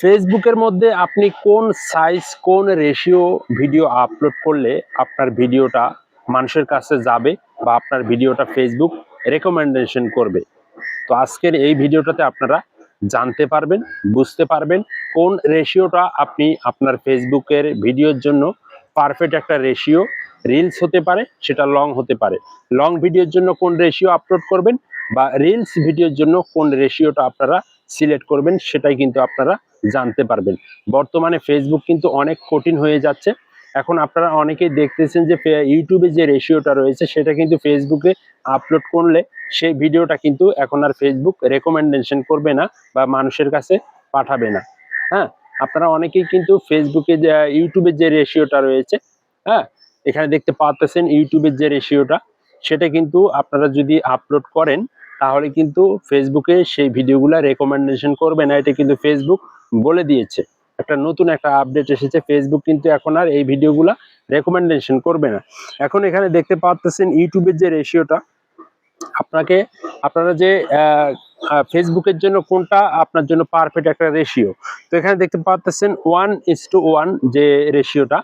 ফেসবুকের মধ্যে আপনি কোন সাইজ কোন রেশিও ভিডিও আপলোড করলে আপনার ভিডিওটা মানুষের কাছে যাবে বা আপনার ভিডিওটা ফেসবুক রেকমেন্ডেশন করবে? তো আজকের এই ভিডিওটাতে আপনারা জানতে পারবেন, বুঝতে পারবেন কোন রেশিওটা আপনি আপনার ফেসবুকের ভিডিওর জন্য পারফেক্ট একটা রেশিও রিলস হতে পারে, সেটা লং হতে পারে। লং ভিডিওর জন্য কোন রেশিও আপলোড করবেন বা রিলস ভিডিওর জন্য কোন রেশিওটা আপনারা সিলেক্ট করবেন, সেটাই কিন্তু আপনারা জানতে পারবেন। বর্তমানে ফেসবুক কিন্তু অনেক কঠিন হয়ে যাচ্ছে। এখন আপনারা অনেকেই দেখতেছেন যে ইউটিউবে যে রেশিওটা রয়েছে, সেটা কিন্তু ফেসবুকে আপলোড করলে সেই ভিডিওটা কিন্তু এখন আর ফেসবুক রেকমেন্ডেশন করবে না বা মানুষের কাছে পাঠাবে না। হ্যাঁ আপনারা অনেকেই কিন্তু ফেসবুকে যে ইউটিউবের যে রেশিওটা রয়েছে হ্যাঁ এখানে দেখতে পাচ্ছেন ইউটিউবের যে রেশিওটা সেটা কিন্তু আপনারা যদি আপলোড করেন, তাহলে কিন্তু ফেসবুকে সেই ভিডিওগুলো রেকমেন্ডেশন করবে না। এটা কিন্তু ফেসবুক বলে দিয়েছে। একটা নতুন একটা আপডেট এসেছে। ফেসবুক কিন্তু এখন আর এই ভিডিওগুলো রেকমেন্ডেশন করবে না। এখন এখানে দেখতে পাচ্ছেন ইউটিউবের যে রেশিওটা আপনাকে, আপনারা যে ফেসবুকের জন্য কোনটা আপনার জন্য পারফেক্ট একটা রেশিও তো এখানে দেখতে পাচ্ছেন ওয়ান ইস টু ওয়ান যে রেশিওটা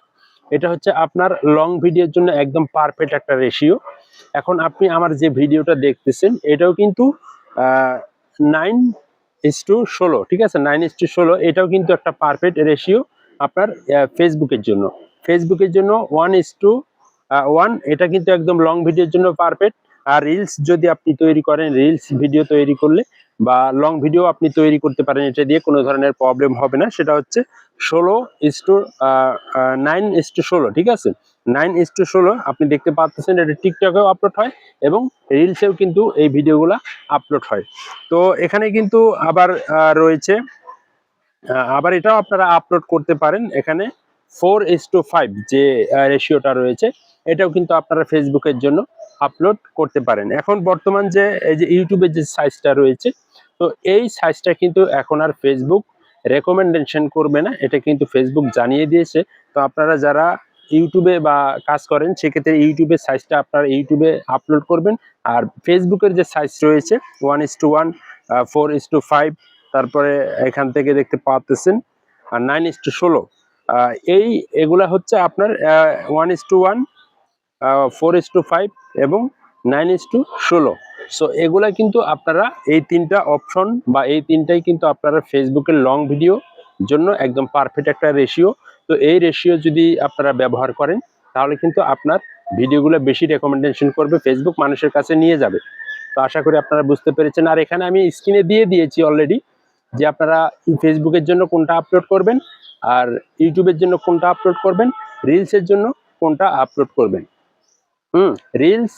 এটা হচ্ছে আপনার লং ভিডিওর জন্য একদম পারফেক্ট একটা রেশিও এখন আপনি আমার যে ভিডিওটা দেখতেছেন, এটাও কিন্তু নাইন ইস টু ষোলো, ঠিক আছে? নাইন ইস টু ষোলো, এটাও কিন্তু একটা পারফেক্ট রেশিও আপনার ফেসবুকের জন্য। ফেসবুকের জন্য ওয়ান ইস টু ওয়ান এটা কিন্তু একদম লং ভিডিওর জন্য পারফেক্ট আর রিলস যদি আপনি তৈরি করেন রিলস ভিডিও তৈরি করলে বা লং ভিডিও আপনি তৈরি করতে পারেন, এটা দিয়ে কোনো ধরনের প্রবলেম হবে না। সেটা হচ্ছে ষোলো is to nine is to ষোলো, ঠিক আছে? নাইন ইস টু ষোলো, আপনি দেখতে পাচ্ছেন এটা টিকটকেও আপলোড হয় এবং রিলসেও কিন্তু এই ভিডিওগুলো আপলোড হয়। তো এখানে কিন্তু আবার রয়েছে আবার এটাও আপনারা আপলোড করতে পারেন। এখানে ফোর ইস টু ফাইভ যে রেশিওটা রয়েছে, এটাও কিন্তু আপনারা ফেসবুকের জন্য আপলোড করতে পারেন। এখন বর্তমান যে, এই যে ইউটিউবের যে সাইজটা রয়েছে তো এই সাইজটা কিন্তু এখন আর ফেসবুক রেকমেন্ডেশন করবে না। এটা কিন্তু ফেসবুক জানিয়ে দিয়েছে। তো আপনারা যারা ইউটিউবে বা কাজ করেন, সেক্ষেত্রে ইউটিউবের সাইজটা আপনারা ইউটিউবে আপলোড করবেন। আর ফেসবুকের যে সাইজ রয়েছে one is to one four is to five তারপরে এখান থেকে দেখতে পাচ্ছেন আর নাইন ইস টু ষোলো। এই এগুলা হচ্ছে আপনার one is to one four is to five এবং নাইন ইস টু ষোলো। সো এগুলা কিন্তু আপনারা এই তিনটা অপশন বা এই তিনটাই কিন্তু আপনারা ফেসবুকের লং ভিডিও জন্য একদম পারফেক্ট একটা রেশিও তো এই রেশিও যদি আপনারা ব্যবহার করেন, তাহলে কিন্তু আপনার ভিডিওগুলো বেশি রেকমেন্ডেশন করবে ফেসবুক মানুষের কাছে নিয়ে যাবে। তো আশা করি আপনারা বুঝতে পেরেছেন। আর এখানে আমি স্ক্রিনে দিয়ে দিয়েছি অলরেডি যে আপনারা ফেসবুকের জন্য কোনটা আপলোড করবেন, আর ইউটিউবের জন্য কোনটা আপলোড করবেন রিলসের জন্য কোনটা আপলোড করবেন। হুম রিলস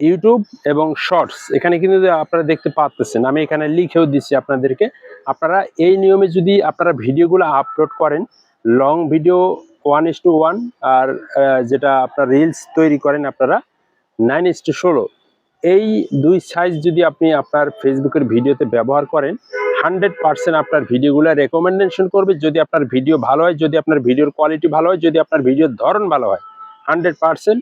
ইউটিউব এবং শর্টস এখানে কিন্তু আপনারা দেখতে পাচ্ছেন আমি এখানে লিখেও দিচ্ছি আপনাদেরকে, আপনারা এই নিয়মে যদি আপনারা ভিডিওগুলো আপলোড করেন long video one is two one আর যেটা আপনার রিলস তৈরি করেন আপনারা নাইন ইস টু ষোলো, এই দুই সাইজ যদি আপনি আপনার ফেসবুকের ভিডিওতে ব্যবহার করেন হান্ড্রেড পার্সেন্ট আপনার ভিডিওগুলো রেকমেন্ডেশন করবে, যদি আপনার ভিডিও ভালো হয়, যদি আপনার ভিডিওর কোয়ালিটি ভালো হয়, যদি আপনার ভিডিওর ধরন ভালো হয় হান্ড্রেড পার্সেন্ট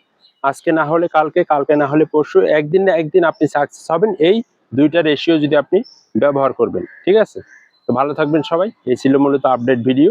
আজকে না হলে কালকে কালকে না হলে পরশু, একদিন না একদিন আপনি সাকসেস হবেন। এই দুইটা রেশিও যদি আপনি ব্যবহার করবেন, ঠিক আছে? তো ভালো থাকবেন সবাই। এই ছিল মূলত আপডেট ভিডিও